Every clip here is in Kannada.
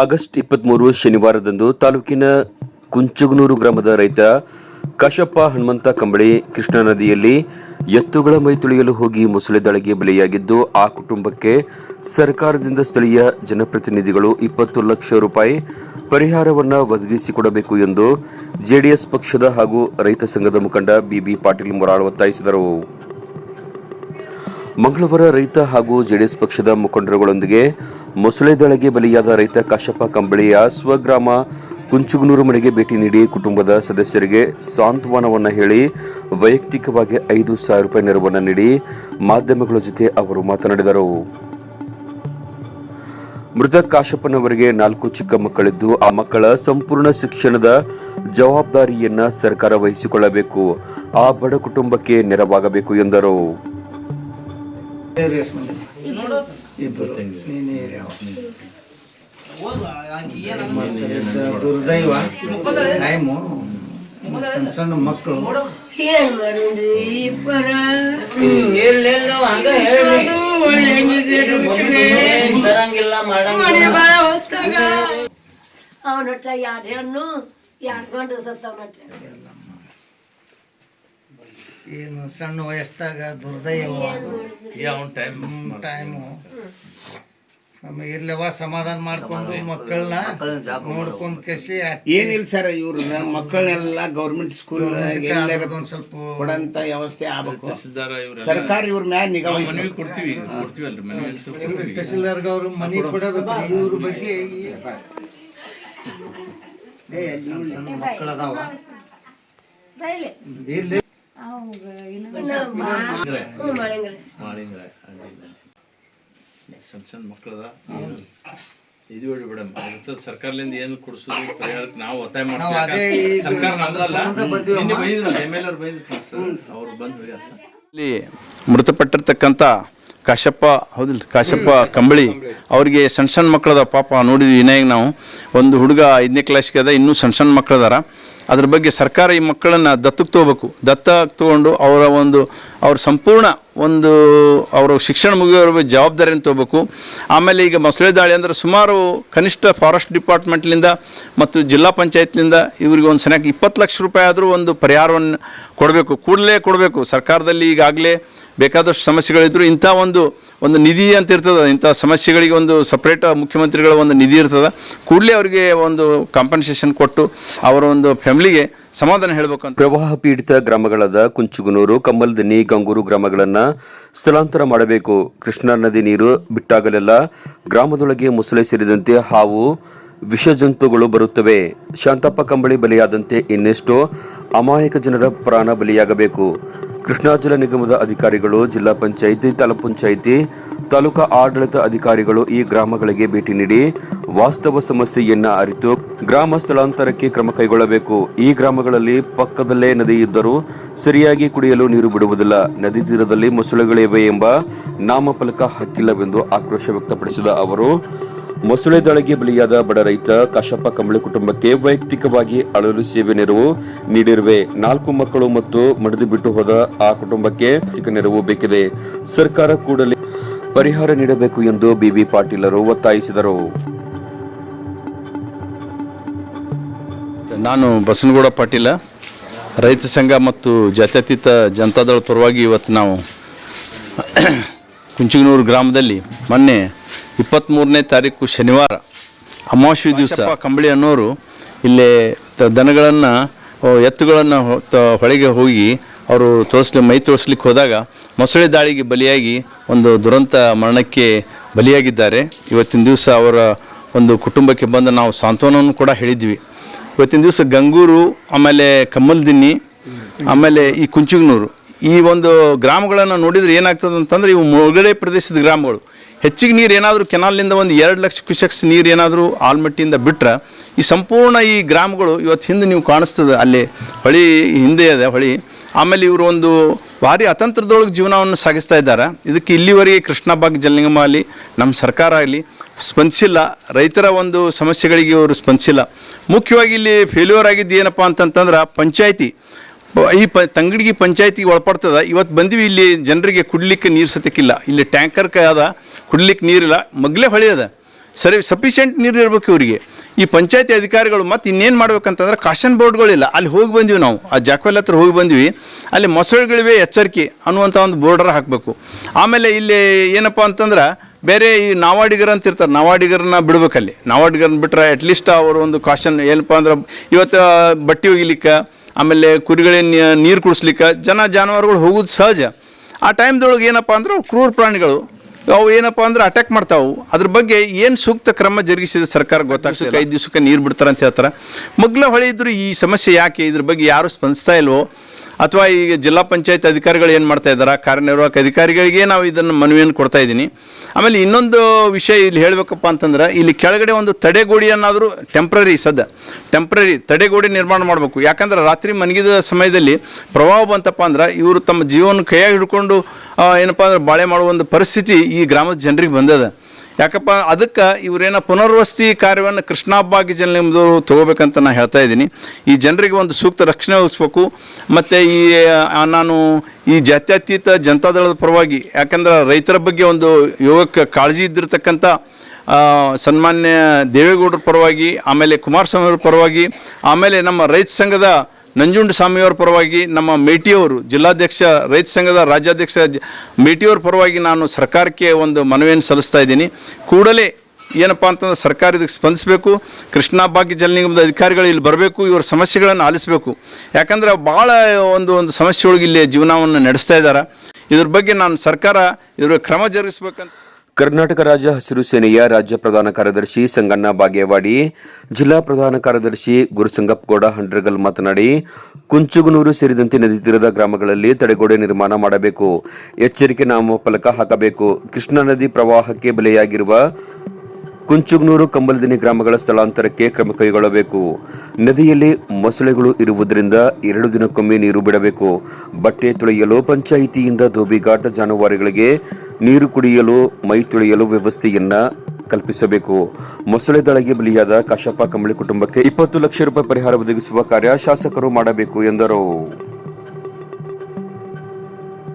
ಆಗಸ್ಟ್ ಇಪ್ಪತ್ಮೂರು ಶನಿವಾರದಂದು ತಾಲೂಕಿನ ಕುಂಚಗನೂರು ಗ್ರಾಮದ ರೈತ ಕಾಶಪ್ಪ ಹನುಮಂತ ಕಂಬಳಿ ಕೃಷ್ಣಾ ನದಿಯಲ್ಲಿ ಎತ್ತುಗಳ ಮೈ ತುಳಿಯಲು ಹೋಗಿ ಮೊಸಳೆ ದಾಳಿಗೆ ಬಲಿಯಾಗಿದ್ದು, ಆ ಕುಟುಂಬಕ್ಕೆ ಸರ್ಕಾರದಿಂದ ಸ್ಥಳೀಯ ಜನಪ್ರತಿನಿಧಿಗಳು ಇಪ್ಪತ್ತು ಲಕ್ಷ ರೂಪಾಯಿ ಪರಿಹಾರವನ್ನು ಒದಗಿಸಿಕೊಡಬೇಕು ಎಂದು ಜೆಡಿಎಸ್ ಪಕ್ಷದ ಹಾಗೂ ರೈತ ಸಂಘದ ಮುಖಂಡ ಬಿಬಿ ಪಾಟೀಲ್ ಮೊರಾಳ್ ಒತ್ತಾಯಿಸಿದರು. ಮಂಗಳವಾರ ರೈತ ಹಾಗೂ ಜೆಡಿಎಸ್ ಪಕ್ಷದ ಮುಖಂಡರುಗಳೊಂದಿಗೆ ಮೊಸಳೆ ದಾಳಿಗೆ ಬಲಿಯಾದ ರೈತ ಕಾಶಪ್ಪ ಕಂಬಳಿಯ ಸ್ವಗ್ರಾಮ ಕುಂಚುಗನೂರು ಮನೆಗೆ ಭೇಟಿ ನೀಡಿ ಕುಟುಂಬದ ಸದಸ್ಯರಿಗೆ ಸಾಂತ್ವನವನ್ನ ಹೇಳಿ ವೈಯಕ್ತಿಕವಾಗಿ ಐದು ಸಾವಿರ ರೂಪಾಯಿ ನೆರವನ್ನು ನೀಡಿ ಮಾಧ್ಯಮಗಳ ಜೊತೆ ಅವರು ಮಾತನಾಡಿದರು. ಮೃತ ಕಾಶಪ್ಪನವರಿಗೆ ನಾಲ್ಕು ಚಿಕ್ಕ ಮಕ್ಕಳಿದ್ದು, ಆ ಮಕ್ಕಳ ಸಂಪೂರ್ಣ ಶಿಕ್ಷಣದ ಜವಾಬ್ದಾರಿಯನ್ನ ಸರ್ಕಾರ ವಹಿಸಿಕೊಳ್ಳಬೇಕು. ಆ ಬಡ ಕುಟುಂಬಕ್ಕೆ ನೆರವಾಗಬೇಕು ಎಂದರು. ಏರಿಯಸ್ ಮಂದಿ. ಇಬ್ಬರು. ನೀನು ಏರಿಯಾವ ದುರ್ದೈವ ಟೈಮು ಸಣ್ಣ ಸಣ್ಣ ಮಕ್ಕಳು. ಅವನಟ್ಟ ಯಾರು ಹೆಣ್ಣು ಎರಡು ಗಂಡು ಸತ್ತವನಟ್ಟ ಏನು ಸಣ್ಣ ವಯಸ್ಸಾಗ ದುರ್ದೈವ. ಟೈಮು ಇರ್ಲವ ಸಮಾಧಾನ ಮಾಡ್ಕೊಂಡು ಮಕ್ಕಳನ್ನ ನೋಡ್ಕೊಂಡ್ ಕಸಿ ಏನಿಲ್ಲ ಸರ್ ಇವ್ರು ನನ್ನ ಮಕ್ಕಳನ್ನೆಲ್ಲ ಗೌರ್ಮೆಂಟ್ ಸ್ಕೂಲ್ ಒಂದ್ ಸ್ವಲ್ಪ ಕೊಡಂತ ವ್ಯವಸ್ಥೆ ಆಗ್ಬೇಕು. ಸರ್ಕಾರ ಇವ್ರ ಮ್ಯಾಲ ನಿಗಾ. ಕೊಡ್ತೀವಿ ತಹಸೀಲ್ದಾರ್ಗ ಅವ್ರು ಮನೆ ಕೊಡಬೇಕು. ಇವ್ರ ಬಗ್ಗೆ ಸಣ್ಣ ಮಕ್ಕಳದಾವ. ಇರ್ಲಿ. ಮಾಡಿಂಗ್ರೆ ಅಡ್ಡಿಲ್ಲ ಸಣ್ಣ ಸಣ್ಣ ಮಕ್ಕಳದ ಇದು ಹೇಳಿ ಮೇಡಮ್ ಅದ್ರ ಸರ್ಕಾರದಿಂದ ಏನು ಕೊಡ್ಸೋದು ಪರಿಹಾರಕ್ಕೆ ನಾವು ಒತ್ತಾಯ ಮಾಡ್ತೀವಿ. ಸರ್ಕಾರ ಬಂದಿವಮ್ಮ. ನಿನ್ನೆ ಬೈದ್ರು ಎಂ ಎಲ್ ಅವ್ರು ಬೈದ್ರು ಸರ್. ಅವ್ರು ಬಂದು ಇಲ್ಲಿ ಮೃತಪಟ್ಟಿರ್ತಕ್ಕಂಥ ಕಾಶಪ್ಪ ಹೌದಿಲ್ಲ ಕಾಶಪ್ಪ ಕಂಬಳಿ. ಅವರಿಗೆ ಸಣ್ಣ ಸಣ್ಣ ಮಕ್ಕಳದ ಪಾಪ ನೋಡಿದ್ವಿ ವಿನಾಯಕ್ ನಾವು. ಒಂದು ಹುಡುಗ ಐದನೇ ಕ್ಲಾಸ್ಗೆ ಅದ ಇನ್ನೂ ಸಣ್ಣ ಸಣ್ಣ ಮಕ್ಕಳದಾರ. ಅದ್ರ ಬಗ್ಗೆ ಸರ್ಕಾರ ಈ ಮಕ್ಕಳನ್ನು ದತ್ತಕ್ಕೆ ತಗೋಬೇಕು. ದತ್ತ ತಗೊಂಡು ಅವರ ಒಂದು, ಅವ್ರ ಸಂಪೂರ್ಣ ಒಂದು, ಅವರ ಶಿಕ್ಷಣ ಮುಗಿಯೋರ ಜವಾಬ್ದಾರಿಯನ್ನು ತಗೋಬೇಕು. ಆಮೇಲೆ ಈಗ ಮೊಸಳೆ ದಾಳಿ ಅಂದರೆ ಸುಮಾರು ಕನಿಷ್ಠ ಫಾರೆಸ್ಟ್ ಡಿಪಾರ್ಟ್ಮೆಂಟ್ಲಿಂದ ಮತ್ತು ಜಿಲ್ಲಾ ಪಂಚಾಯತ್ಲಿಂದ ಇವರಿಗೆ ಒಂದು ಸನಿಯಾಗಿ ಇಪ್ಪತ್ತು ಲಕ್ಷ ರೂಪಾಯಿ ಆದರೂ ಒಂದು ಪರಿಹಾರವನ್ನು ಕೊಡಬೇಕು. ಕೂಡಲೇ ಕೊಡಬೇಕು. ಸರ್ಕಾರದಲ್ಲಿ ಈಗಾಗಲೇ ಬೇಕಾದಷ್ಟು ಸಮಸ್ಯೆಗಳಿದ್ರು ಇಂಥ ಒಂದು ಒಂದು ನಿಧಿ ಅಂತ ಇರ್ತದೆ. ಇಂಥ ಸಮಸ್ಯೆಗಳಿಗೆ ಒಂದು ಸಪ್ರೇಟ್ ಮುಖ್ಯಮಂತ್ರಿಗಳ ಒಂದು ನಿಧಿ ಇರ್ತದೆ. ಕೂಡಲೇ ಅವರಿಗೆ ಒಂದು ಕಾಂಪನ್ಸೇಷನ್ ಕೊಟ್ಟು ಅವರ ಒಂದು ಫ್ಯಾಮಿಲಿಗೆ ಸಮಾಧಾನ ಹೇಳಬೇಕು ಅಂತ. ಪ್ರವಾಹ ಪೀಡಿತ ಗ್ರಾಮಗಳಾದ ಕುಂಚುಗುನೂರು, ಕಮ್ಮಲ್ದಿನಿ, ಗಂಗೂರು ಗ್ರಾಮಗಳನ್ನು ಸ್ಥಳಾಂತರ ಮಾಡಬೇಕು. ಕೃಷ್ಣಾ ನದಿ ನೀರು ಬಿಟ್ಟಾಗಲೆಲ್ಲ ಗ್ರಾಮದೊಳಗೆ ಮೊಸಳೆ ಸೇರಿದಂತೆ ಹಾವು, ವಿಷಜಂತುಗಳು ಬರುತ್ತವೆ. ಶಾಂತಪ್ಪ ಕಂಬಳಿ ಬಲಿಯಾದಂತೆ ಇನ್ನೆಷ್ಟೋ ಅಮಾಯಕ ಜನರ ಪ್ರಾಣ ಬಲಿಯಾಗಬೇಕು. ಕೃಷ್ಣಾ ಜಲ ನಿಗಮದ ಅಧಿಕಾರಿಗಳು, ಜಿಲ್ಲಾ ಪಂಚಾಯಿತಿ, ತಾಲೂಕು ಪಂಚಾಯಿತಿ, ತಾಲೂಕಾ ಆಡಳಿತ ಅಧಿಕಾರಿಗಳು ಈ ಗ್ರಾಮಗಳಿಗೆ ಭೇಟಿ ನೀಡಿ ವಾಸ್ತವ ಸಮಸ್ಯೆಯನ್ನ ಅರಿತು ಗ್ರಾಮ ಸ್ಥಳಾಂತರಕ್ಕೆ ಕ್ರಮ ಕೈಗೊಳ್ಳಬೇಕು. ಈ ಗ್ರಾಮಗಳಲ್ಲಿ ಪಕ್ಕದಲ್ಲೇ ನದಿ ಇದ್ದರೂ ಸರಿಯಾಗಿ ಕುಡಿಯಲು ನೀರು ಬಿಡುವುದಿಲ್ಲ. ನದಿ ತೀರದಲ್ಲಿ ಮೊಸಳೆಗಳಿವೆ ಎಂಬ ನಾಮಫಲಕ ಹಾಕಿಲ್ಲವೆಂದು ಆಕ್ರೋಶ ವ್ಯಕ್ತಪಡಿಸಿದ ಅವರು ಮೊಸಳೆ ದಾಳಿಗೆ ಬಲಿಯಾದ ಬಡ ರೈತ ಕಾಶಪ್ಪ ಕಂಬಳಿ ಕುಟುಂಬಕ್ಕೆ ವೈಯಕ್ತಿಕವಾಗಿ ಅಳಲು ಸೇವೆ ನೆರವು ನೀಡಿರುವೆ. ನಾಲ್ಕು ಮಕ್ಕಳು ಮತ್ತು ಮಡಿದು ಬಿಟ್ಟು ಹೋದ ಆ ಕುಟುಂಬಕ್ಕೆ ನೆರವು ಬೇಕಿದೆ. ಸರ್ಕಾರ ಕೂಡಲೇ ಪರಿಹಾರ ನೀಡಬೇಕು ಎಂದು ಬಿಬಿ ಪಾಟೀಲರು ಒತ್ತಾಯಿಸಿದರು. ನಾನು ಬಸನಗೌಡ ಪಾಟೀಲ. ರೈತ ಸಂಘ ಮತ್ತು ಜಾತ್ಯತೀತ ಜನತಾದಳ ಪರವಾಗಿ ಇವತ್ತು ನಾವು ಕುಂಚಿಗನೂರು ಗ್ರಾಮದಲ್ಲಿ ಮೊನ್ನೆ ಇಪ್ಪತ್ತ್ಮೂರನೇ ತಾರೀಕು ಶನಿವಾರ, ಅಮಾವಾಸ್ಯ ದಿವಸ ಕಂಬಳಿ ಅನ್ನೋರು ಇಲ್ಲಿ ದನಗಳನ್ನು ಎತ್ತುಗಳನ್ನು ಹೊಳೆಗೆ ಹೋಗಿ ಅವರು ತೋರಿಸ್ಲಿ, ಮೈ ತೋರಿಸ್ಲಿಕ್ಕೆ ಹೋದಾಗ ಮೊಸಳೆ ದಾಳಿಗೆ ಬಲಿಯಾಗಿ ಒಂದು ದುರಂತ ಮರಣಕ್ಕೆ ಬಲಿಯಾಗಿದ್ದಾರೆ. ಇವತ್ತಿನ ದಿವಸ ಅವರ ಒಂದು ಕುಟುಂಬಕ್ಕೆ ಬಂದು ನಾವು ಸಾಂತ್ವನವನ್ನು ಕೂಡ ಹೇಳಿದ್ವಿ. ಇವತ್ತಿನ ದಿವಸ ಗಂಗೂರು, ಆಮೇಲೆ ಕಮ್ಮಲ್ದಿನ್ನಿ, ಆಮೇಲೆ ಈ ಕುಂಚಿಗನೂರು ಈ ಒಂದು ಗ್ರಾಮಗಳನ್ನು ನೋಡಿದರೆ ಏನಾಗ್ತದೆ ಅಂತಂದ್ರೆ ಇವು ಮುಳುಗಡೆ ಪ್ರದೇಶದ ಗ್ರಾಮಗಳು. ಹೆಚ್ಚಿಗೆ ನೀರು ಏನಾದರೂ ಕೆನಾಲ್ನಿಂದ ಒಂದು ಎರಡು ಲಕ್ಷ ಕ್ಯೂಸೆಕ್ಸ್ ನೀರು ಏನಾದರೂ ಆಲ್ಮಟ್ಟಿಯಿಂದ ಬಿಟ್ಟರೆ ಈ ಸಂಪೂರ್ಣ ಈ ಗ್ರಾಮಗಳು ಇವತ್ತು ಹಿಂದೆ ನೀವು ಕಾಣಿಸ್ತದೆ, ಅಲ್ಲಿ ಹೊಳಿ ಹಿಂದೆ ಇದೆ ಹೊಳಿ. ಆಮೇಲೆ ಇವರು ಒಂದು ಭಾರಿ ಅತಂತ್ರದೊಳಗೆ ಜೀವನವನ್ನು ಸಾಗಿಸ್ತಾ ಇದ್ದಾರೆ. ಇದಕ್ಕೆ ಇಲ್ಲಿವರೆಗೆ ಕೃಷ್ಣಬಾಗ್ ಜಲನಿಗಮ ಆಗಲಿ ನಮ್ಮ ಸರ್ಕಾರ ಆಗಲಿ ಸ್ಪಂದಿಸಿಲ್ಲ. ರೈತರ ಒಂದು ಸಮಸ್ಯೆಗಳಿಗೆ ಇವರು ಸ್ಪಂದಿಸಿಲ್ಲ. ಮುಖ್ಯವಾಗಿ ಇಲ್ಲಿ ಫೇಲ್ಯೂರ್ ಆಗಿದ್ದು ಏನಪ್ಪ ಅಂತಂತಂದ್ರೆ, ಪಂಚಾಯಿತಿ, ಈ ಪ ತಂಗಡಿಗೆ ಪಂಚಾಯತಿಗೆ ಒಳಪಡ್ತದೆ. ಇವತ್ತು ಬಂದ್ವಿ, ಇಲ್ಲಿ ಜನರಿಗೆ ಕುಡ್ಲಿಕ್ಕೆ ನೀರು ಸತಕ್ಕಿಲ್ಲ ಇಲ್ಲಿ ಟ್ಯಾಂಕರ್ ಅದ ಕುಡ್ಲಿಕ್ಕೆ ನೀರಿಲ್ಲ, ಮಗ್ಲೇ ಹೊಳೆ ಅದ. ಸರಿ ಸಫಿಷಿಯೆಂಟ್ ನೀರು ಇರಬೇಕು ಇವರಿಗೆ. ಈ ಪಂಚಾಯತಿ ಅಧಿಕಾರಿಗಳು ಮತ್ತು ಇನ್ನೇನು ಮಾಡ್ಬೇಕಂತಂದ್ರೆ ಕಾಷನ್ ಬೋರ್ಡ್ಗಳಿಲ್ಲ ಅಲ್ಲಿ ಹೋಗಿ ಬಂದ್ವಿ ನಾವು. ಆ ಜಾಕ್ವೆಲ್ ಹತ್ರ ಹೋಗಿ ಬಂದ್ವಿ. ಅಲ್ಲಿ ಮೊಸಳೆಗಳಿವೆ ಎಚ್ಚರಿಕೆ ಅನ್ನುವಂಥ ಒಂದು ಬೋರ್ಡರ್ ಹಾಕಬೇಕು. ಆಮೇಲೆ ಇಲ್ಲಿ ಏನಪ್ಪ ಅಂತಂದ್ರೆ ಬೇರೆ ಈ ನಾವಾಡಿಗರ್ ಅಂತ ಇರ್ತಾರೆ. ನಾವಾಡಿಗರನ್ನ ಬಿಡ್ಬೇಕಲ್ಲಿ. ನಾವಾಡಿಗರನ್ನ ಬಿಟ್ರೆ ಅಟ್ಲೀಸ್ಟ್ ಅವರು ಒಂದು ಕಾಷನ್ ಏನಪ್ಪ ಅಂದ್ರೆ ಇವತ್ತು ಬಟ್ಟೆ ಒಗಿಲಿಕ್ಕೆ, ಆಮೇಲೆ ಕುರಿಗಳಿಗೆ ನೀರು ಕುಡಿಸ್ಲಿಕ್ಕೆ ಜನ ಜಾನುವಾರುಗಳು ಹೋಗೋದು ಸಹಜ. ಆ ಟೈಮ್ದೊಳಗೆ ಏನಪ್ಪ ಅಂದ್ರೆ ಕ್ರೂರ ಪ್ರಾಣಿಗಳು. ಅವು ಏನಪ್ಪ ಅಂದ್ರೆ ಅಟ್ಯಾಕ್ ಮಾಡ್ತಾವು. ಅದ್ರ ಬಗ್ಗೆ ಏನು ಸೂಕ್ತ ಕ್ರಮ ಜರುಗಿಸಿದ ಸರ್ಕಾರ ಗೊತ್ತಾಗ್ತದೆ ಐದು ದಿವಸಕ್ಕೆ ನೀರು ಬಿಡ್ತಾರೆ ಅಂತ ಹೇಳ್ತಾರೆ. ಮಗ್ಲ ಹೊಳೆ ಇದ್ರು ಈ ಸಮಸ್ಯೆ ಯಾಕೆ? ಇದ್ರ ಬಗ್ಗೆ ಯಾರು ಸ್ಪಂದಿಸ್ತಾ ಇಲ್ವೋ? ಅಥವಾ ಈಗ ಜಿಲ್ಲಾ ಪಂಚಾಯತ್ ಅಧಿಕಾರಿಗಳು ಏನು ಮಾಡ್ತಾ ಇದ್ದಾರೆ? ಕಾರ್ಯನಿರ್ವಾಹಕ ಅಧಿಕಾರಿಗಳಿಗೆ ನಾವು ಇದನ್ನು ಮನವಿಯನ್ನು ಕೊಡ್ತಾ ಇದ್ದೀನಿ. ಆಮೇಲೆ ಇನ್ನೊಂದು ವಿಷಯ ಇಲ್ಲಿ ಹೇಳಬೇಕಪ್ಪ ಅಂತಂದ್ರೆ, ಇಲ್ಲಿ ಕೆಳಗಡೆ ಒಂದು ತಡೆಗೋಡಿಯನ್ನಾದರೂ ಟೆಂಪ್ರರಿ ಸದ್ದ ಟೆಂಪ್ರರಿ ತಡೆಗೋಡೆ ನಿರ್ಮಾಣ ಮಾಡಬೇಕು. ಯಾಕಂದ್ರೆ ರಾತ್ರಿ ಮನಗಿದ ಸಮಯದಲ್ಲಿ ಪ್ರವಾಹ ಬಂತಪ್ಪ ಅಂದ್ರೆ, ಇವರು ತಮ್ಮ ಜೀವನ ಕೈಯಾಗಿ ಹಿಡ್ಕೊಂಡು ಏನಪ್ಪ ಅಂದ್ರೆ ಬಾಳೆ ಮಾಡುವ ಒಂದು ಪರಿಸ್ಥಿತಿ ಈ ಗ್ರಾಮದ ಜನರಿಗೆ ಬಂದದ. ಯಾಕಪ್ಪ, ಅದಕ್ಕೆ ಇವರೇನ ಪುನರ್ವಸತಿ ಕಾರ್ಯವನ್ನು ಕೃಷ್ಣಾಬ್ಬಾಗಿ ಜನ ನಿಮ್ಮದು ತೊಗೋಬೇಕಂತ ನಾನು ಹೇಳ್ತಾ ಇದ್ದೀನಿ. ಈ ಜನರಿಗೆ ಒಂದು ಸೂಕ್ತ ರಕ್ಷಣೆ ಒದಗಿಸ್ಬೇಕು. ಮತ್ತು ಈ ನಾನು ಈ ಜಾತ್ಯತೀತ ಜನತಾದಳದ ಪರವಾಗಿ, ಯಾಕಂದ್ರೆ ರೈತರ ಬಗ್ಗೆ ಒಂದು ಯುವಕ ಕಾಳಜಿ ಇದ್ದಿರತಕ್ಕಂಥ ಸನ್ಮಾನ್ಯ ದೇವೇಗೌಡರ ಪರವಾಗಿ, ಆಮೇಲೆ ಕುಮಾರಸ್ವಾಮಿ ಅವರ ಪರವಾಗಿ, ಆಮೇಲೆ ನಮ್ಮ ರೈತ ಸಂಘದ ನಂಜುಂಡ ಸ್ವಾಮಿಯವರ ಪರವಾಗಿ ನಮ್ಮ ಮೇಟಿಯವರು, ಜಿಲ್ಲಾಧ್ಯಕ್ಷ, ರೈತ ಸಂಘದ ರಾಜ್ಯಾಧ್ಯಕ್ಷ ಮೇಟಿಯವ್ರ ಪರವಾಗಿ ನಾನು ಸರ್ಕಾರಕ್ಕೆ ಒಂದು ಮನವಿಯನ್ನು ಸಲ್ಲಿಸ್ತಾ ಇದ್ದೀನಿ. ಕೂಡಲೇ ಏನಪ್ಪ ಅಂತಂದ್ರೆ ಸರ್ಕಾರ ಇದಕ್ಕೆ ಸ್ಪಂದಿಸಬೇಕು, ಕೃಷ್ಣಾ ಭಾಗ್ಯ ಜಲ ನಿಗಮದ ಅಧಿಕಾರಿಗಳು ಇಲ್ಲಿ ಬರಬೇಕು, ಇವರ ಸಮಸ್ಯೆಗಳನ್ನು ಆಲಿಸಬೇಕು. ಯಾಕಂದ್ರೆ ಭಾಳ ಒಂದು ಒಂದು ಸಮಸ್ಯೆ ಒಳಗೆ ಇಲ್ಲಿ ಜೀವನವನ್ನು ನಡೆಸ್ತಾ ಇದ್ದಾರೆ. ಇದ್ರ ಬಗ್ಗೆ ನಾನು ಸರ್ಕಾರ ಇದ್ರ ಕ್ರಮ ಜರುಗಿಸ್ಬೇಕಂತ ಕರ್ನಾಟಕ ರಾಜ್ಯ ಹಸಿರು ಸೇನೆಯ ರಾಜ್ಯ ಪ್ರಧಾನ ಕಾರ್ಯದರ್ಶಿ ಸಂಗಣ್ಣ ಬಾಗೇವಾಡಿ, ಜಿಲ್ಲಾ ಪ್ರಧಾನ ಕಾರ್ಯದರ್ಶಿ ಗುರುಸಂಗಪ್ಪಗೌಡ ಹಂಡ್ರಗಲ್ ಮಾತನಾಡಿ, ಕುಂಚುಗನೂರು ಸೇರಿದಂತೆ ನದಿ ತೀರದ ಗ್ರಾಮಗಳಲ್ಲಿ ತಡೆಗೋಡೆ ನಿರ್ಮಾಣ ಮಾಡಬೇಕು. ಎಚ್ಚರಿಕೆ ನಾಮಫಲಕ ಹಾಕಬೇಕು. ಕೃಷ್ಣಾ ನದಿ ಪ್ರವಾಹಕ್ಕೆ ಬಲಿಯಾಗಿರುವ ಕುಂಚುಗ್ನೂರು ಕಂಬಲದಿನಿ ಗ್ರಾಮಗಳ ಸ್ಥಳಾಂತರಕ್ಕೆ ಕ್ರಮ ಕೈಗೊಳ್ಳಬೇಕು. ನದಿಯಲ್ಲಿ ಮೊಸಳೆಗಳು ಇರುವುದರಿಂದ ಎರಡು ದಿನಕ್ಕೊಮ್ಮೆ ನೀರು ಬಿಡಬೇಕು. ಬಟ್ಟೆ ತೊಳೆಯಲು ಪಂಚಾಯಿತಿಯಿಂದ ಧೋಬಿಘಾಟ ಜಾನುವಾರುಗಳಿಗೆ ನೀರು ಕುಡಿಯಲು, ಮೈ ತೊಳೆಯಲು ವ್ಯವಸ್ಥೆಯನ್ನ ಕಲ್ಪಿಸಬೇಕು. ಮೊಸಳೆ ದಳಗೆ ಬಲಿಯಾದ ಕಾಶಪ್ಪ ಕಂಬಳಿ ಕುಟುಂಬಕ್ಕೆ ಇಪ್ಪತ್ತು ಲಕ್ಷ ರೂಪಾಯಿ ಪರಿಹಾರ ಒದಗಿಸುವ ಕಾರ್ಯ ಶಾಸಕರು ಮಾಡಬೇಕು ಎಂದರು.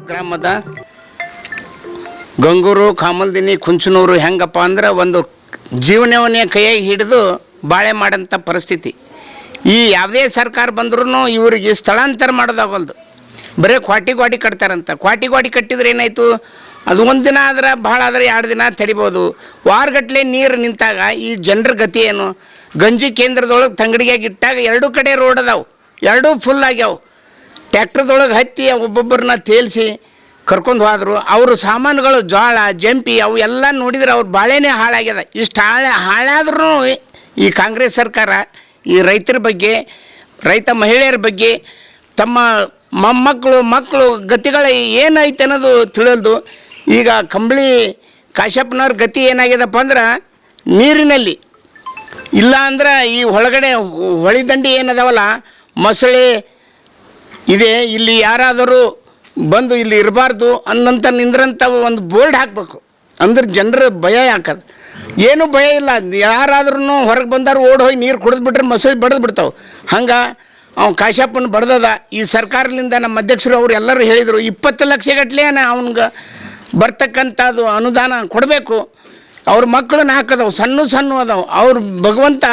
ಗ್ರಾಮದ ಗಂಗೂರು, ಕಾಮಲ್ದಿನಿ, ಕುಂಚನೂರು ಹೆಂಗಪ್ಪ ಅಂದ್ರೆ ಒಂದು ಜೀವನವನ್ನೇ ಕೈಯಾಗಿ ಹಿಡಿದು ಬಾಳೆ ಮಾಡೋಂಥ ಪರಿಸ್ಥಿತಿ. ಈ ಯಾವುದೇ ಸರ್ಕಾರ ಬಂದ್ರೂ ಇವರಿಗೆ ಸ್ಥಳಾಂತರ ಮಾಡೋದಾಗಲ್ದು. ಬರೀ ಕ್ವಾಟಿ ಕ್ವಾಟಿ ಕಟ್ತಾರಂತ. ಕ್ವಾಟಿ ಕ್ವಾಟಿ ಕಟ್ಟಿದ್ರೆ ಏನಾಯಿತು? ಅದು ಒಂದು ದಿನ ಆದ್ರೆ ಭಾಳ ಆದ್ರೆ ಎರಡು ದಿನ ತಡಿಬೋದು. ವಾರಗಟ್ಟಲೆ ನೀರು ನಿಂತಾಗ ಈ ಜನರ ಗತಿ ಏನು? ಗಂಜಿ ಕೇಂದ್ರದೊಳಗೆ ತಂಗಡಿಯಾಗಿ ಇಟ್ಟಾಗ ಎರಡೂ ಕಡೆ ರೋಡ್ ಅದಾವೆ. ಎರಡೂ ಫುಲ್ ಆಗ್ಯಾವೆ. ಟ್ಯಾಕ್ಟ್ರದೊಳಗೆ ಹತ್ತಿ ಒಬ್ಬೊಬ್ಬರನ್ನ ತೇಲ್ಸಿ ಕರ್ಕೊಂಡು ಹೋದ್ರು, ಅವರು ಸಾಮಾನುಗಳು ಜೋಳ, ಜಂಪಿ ಅವು ಎಲ್ಲ ನೋಡಿದ್ರೆ ಅವ್ರ ಬಾಳೆನೇ ಹಾಳಾಗ್ಯದ. ಇಷ್ಟು ಹಾಳೆ, ಹಾಳಾದ್ರೂ ಈ ಕಾಂಗ್ರೆಸ್ ಸರ್ಕಾರ ಈ ರೈತರ ಬಗ್ಗೆ, ರೈತ ಮಹಿಳೆಯರ ಬಗ್ಗೆ, ತಮ್ಮ ಮೊಮ್ಮಕ್ಕಳು ಮಕ್ಕಳು ಗತಿಗಳು ಏನೈತೆ ಅನ್ನೋದು ತಿಳಿಯಲ್ದು. ಈಗ ಕಂಬಳಿ ಕಾಶ್ಯಪ್ಪನವ್ರ ಗತಿ ಏನಾಗ್ಯದಪ್ಪ ಅಂದ್ರೆ ನೀರಿನಲ್ಲಿ. ಇಲ್ಲ ಅಂದ್ರೆ ಈ ಒಳಗಡೆ ಹೊಳಿದಂಡಿ ಏನದಾವಲ್ಲ, ಮೊಸಳೆ ಇದೆ, ಇಲ್ಲಿ ಯಾರಾದರೂ ಬಂದು ಇಲ್ಲಿ ಇರಬಾರ್ದು ಅನ್ನಂತ ನಿಂದ್ರಂಥ ಒಂದು ಬೋರ್ಡ್ ಹಾಕಬೇಕು. ಅಂದ್ರೆ ಜನರ ಭಯ ಹಾಕೋದು ಏನೂ ಭಯ ಇಲ್ಲ. ಯಾರಾದ್ರೂ ಹೊರಗೆ ಬಂದಾರು ಓಡ್ ಹೋಗಿ ನೀರು ಕುಡಿದ್ಬಿಟ್ರೆ ಮೊಸಳೆ ಬಡ್ದು ಬಿಡ್ತಾವೆ ಹಂಗೆ ಅವ್ನು ಕಾಶ್ಯಪ್ಪನ ಬಡ್ದದ. ಈ ಸರ್ಕಾರದಿಂದ ನಮ್ಮ ಅಧ್ಯಕ್ಷರು ಅವ್ರು ಎಲ್ಲರೂ ಹೇಳಿದರು, ಇಪ್ಪತ್ತು ಲಕ್ಷ ಗಟ್ಟಲೆ ಅವ್ನಿಗೆ ಬರ್ತಕ್ಕಂಥದ್ದು ಅನುದಾನ ಕೊಡಬೇಕು. ಅವ್ರ ಮಕ್ಕಳು ಹಾಕದವು ಸಣ್ಣ ಸಣ್ಣ ಅದಾವು. ಅವ್ರ ಭಗವಂತ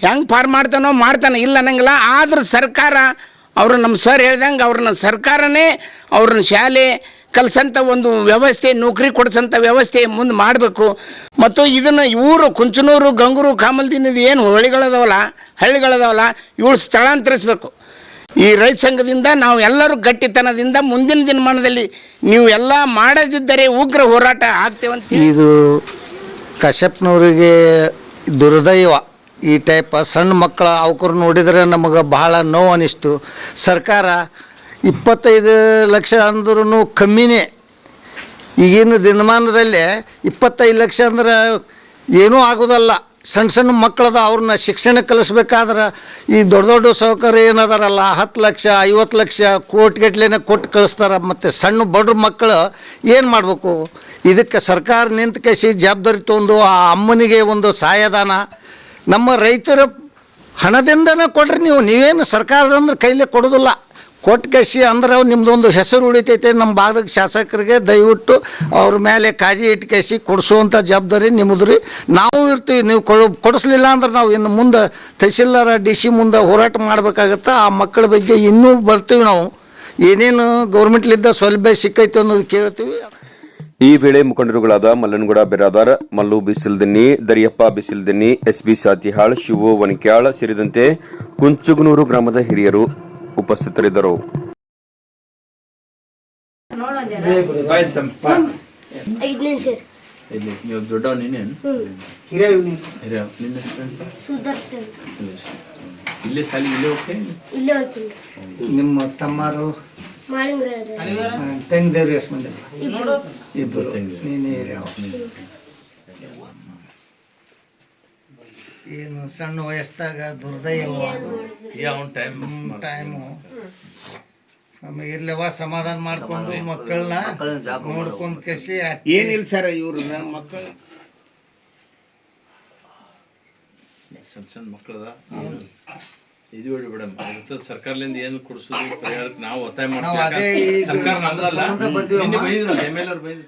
ಹೆಂಗೆ ಪಾರು ಮಾಡ್ತಾನೋ ಮಾಡ್ತಾನೆ. ಇಲ್ಲ ಅನ್ನಂಗಿಲ್ಲ. ಆದ್ರೆ ಸರ್ಕಾರ ಅವರು ನಮ್ಮ ಸರ್ ಹೇಳ್ದಂಗೆ ಅವ್ರನ್ನ ಸರ್ಕಾರನೇ ಅವ್ರನ್ನ ಶಾಲೆ ಕಲಿಸಂಥ ಒಂದು ವ್ಯವಸ್ಥೆ, ನೌಕರಿ ಕೊಡಿಸೋಂಥ ವ್ಯವಸ್ಥೆ ಮುಂದೆ ಮಾಡಬೇಕು. ಮತ್ತು ಇದನ್ನು ಇವರು ಕುಂಚನೂರು, ಗಂಗೂರು ಕಾಮಲ್ದಿನದು ಏನು ಹಳ್ಳಿಗಳದವಲ್ಲ ಹಳ್ಳಿಗಳದವಲ್ಲ, ಇವಳು ಸ್ಥಳಾಂತರಿಸ್ಬೇಕು. ಈ ರೈತ ಸಂಘದಿಂದ ನಾವು ಎಲ್ಲರೂ ಗಟ್ಟಿತನದಿಂದ ಮುಂದಿನ ದಿನಮಾನದಲ್ಲಿ ನೀವು ಎಲ್ಲ ಮಾಡದಿದ್ದರೆ ಉಗ್ರ ಹೋರಾಟ ಆಗ್ತೇವಂತ ಇದು ಕಶ್ಯಪ್ನವರಿಗೆ ದುರ್ದೈವ. ಈ ಟೈಪ್ ಸಣ್ಣ ಮಕ್ಕಳ ಅವಕರು ನೋಡಿದರೆ ನಮಗೆ ಬಹಳ ನೋವು ಅನಿಸ್ತು. ಸರ್ಕಾರ ಇಪ್ಪತ್ತೈದು ಲಕ್ಷ ಅಂದ್ರೂ ಕಮ್ಮಿನೇ. ಈಗಿನ ದಿನಮಾನದಲ್ಲಿ ಇಪ್ಪತ್ತೈದು ಲಕ್ಷ ಅಂದ್ರೆ ಏನೂ ಆಗೋದಲ್ಲ. ಸಣ್ಣ ಸಣ್ಣ ಮಕ್ಕಳದ ಅವ್ರನ್ನ ಶಿಕ್ಷಣ ಕಲಿಸ್ಬೇಕಾದ್ರೆ ಈ ದೊಡ್ಡ ದೊಡ್ಡ ಸೌಕರ್ಯ ಏನದಾರಲ್ಲ, ಹತ್ತು ಲಕ್ಷ, ಐವತ್ತು ಲಕ್ಷ ಕೋಟಿಗಟ್ಲೆನೇ ಕೊಟ್ಟು ಕಳಿಸ್ತಾರೆ. ಮತ್ತು ಸಣ್ಣ ಬಡ್ರ ಮಕ್ಕಳು ಏನು ಮಾಡಬೇಕು? ಇದಕ್ಕೆ ಸರ್ಕಾರ ನಿಂತು ಕಸಿ ಜವಾಬ್ದಾರಿ ತೊಗೊಂಡು ಆ ಅಮ್ಮನಿಗೆ ಒಂದು ಸಹಾಯದಾನ ನಮ್ಮ ರೈತರ ಹಣದಿಂದನೇ ಕೊಡ್ರಿ ನೀವು. ನೀವೇನು ಸರ್ಕಾರ ಅಂದ್ರೆ ಕೈಲೇ ಕೊಡೋದಿಲ್ಲ. ಕೊಟ್ಟು ಕಸಿ ಅಂದ್ರೆ ನಿಮ್ಮದೊಂದು ಹೆಸರು ಉಳಿತೈತೆ. ನಮ್ಮ ಭಾಗದ ಶಾಸಕರಿಗೆ ದಯವಿಟ್ಟು ಅವ್ರ ಮೇಲೆ ಕಾಜಿ ಇಟ್ಟು ಕಸಿ ಕೊಡಿಸುವಂಥ ಜವಾಬ್ದಾರಿ ನಿಮ್ಮದು ರೀ. ನಾವು ಇರ್ತೀವಿ, ನೀವು ಕೊಡು, ಕೊಡಿಸ್ಲಿಲ್ಲ ಅಂದ್ರೆ ನಾವು ಇನ್ನು ಮುಂದೆ ತಹಸೀಲ್ದಾರ ಡಿ ಸಿ ಮುಂದೆ ಹೋರಾಟ ಮಾಡಬೇಕಾಗತ್ತೆ? ಆ ಮಕ್ಕಳ ಬಗ್ಗೆ ಇನ್ನೂ ಬರ್ತೀವಿ ನಾವು. ಏನೇನು ಗೌರ್ಮೆಂಟ್ಲಿದ್ದ ಸೌಲಭ್ಯ ಸಿಕ್ಕೈತೆ ಅನ್ನೋದು ಕೇಳ್ತೀವಿ. ಈ ವೇಳೆ ಮುಖಂಡರುಗಳಾದ ಮಲ್ಲನಗೌಡ ಬಿರಾದಾರ್ ಮಲ್ಲು ಬಿಸಿಲ್ದಿನ್ನಿ ದರಿಯಪ್ಪ ಬಿಸಿಲ್ದಿನ್ನಿ ಎಸ್ ಬಿ ಸಾತಿಹಾಳ್ ಶಿವು ವನಿಕ್ಯಾಳ್ ಸೇರಿದಂತೆ ಕುಂಚುಗನೂರು ಗ್ರಾಮದ ಹಿರಿಯರು ಉಪಸ್ಥಿತರಿದ್ದರು. ನಿಮ್ಮ ತಮ್ಮರು ತೆಂಗ್ ತಂಗಿದೇವ್ರು ಎಷ್ಟು ಮಂದಿ ಇಬ್ರು. ಇಬ್ಬರು ನೀನೇ ಏನು ಸಣ್ಣ ವಯಸ್ಸಾಗ ದುರ್ದೈವ. ಟೈಮ್ ಇರ್ಲವ ಸಮಾಧಾನ ಮಾಡ್ಕೊಂಡು ಮಕ್ಕಳನ್ನ ನೋಡ್ಕೊಂಡ್ ಕಸಿ ಏನಿಲ್ಲ ಸರ್ ಇವ್ರನ್ನ ಮಕ್ಕಳ ಮಕ್ಕಳು. ಸಣ್ಣ ಸಣ್ಣ ಮಕ್ಕಳದ. ಇದು ಹೇಳಿ ಮೇಡಮ್ ಸರ್ಕಾರದಿಂದ ಏನು ಕೊಡ್ಸೋದು ಪರಿಹಾರಕ್ಕೆ ನಾವು ಒತ್ತಾಯ ಮಾಡ್ತೀವಿ. ಸರ್ಕಾರ ನಮ್ದಲ್ಲ. ಸಂಬಂಧ ಬಂದಿವಮ್ಮ. ನಿನ್ನೆ ಬೈದ್ರು ಎಂ ಎಲ್ ಅವ್ರು ಬೈದ್ರು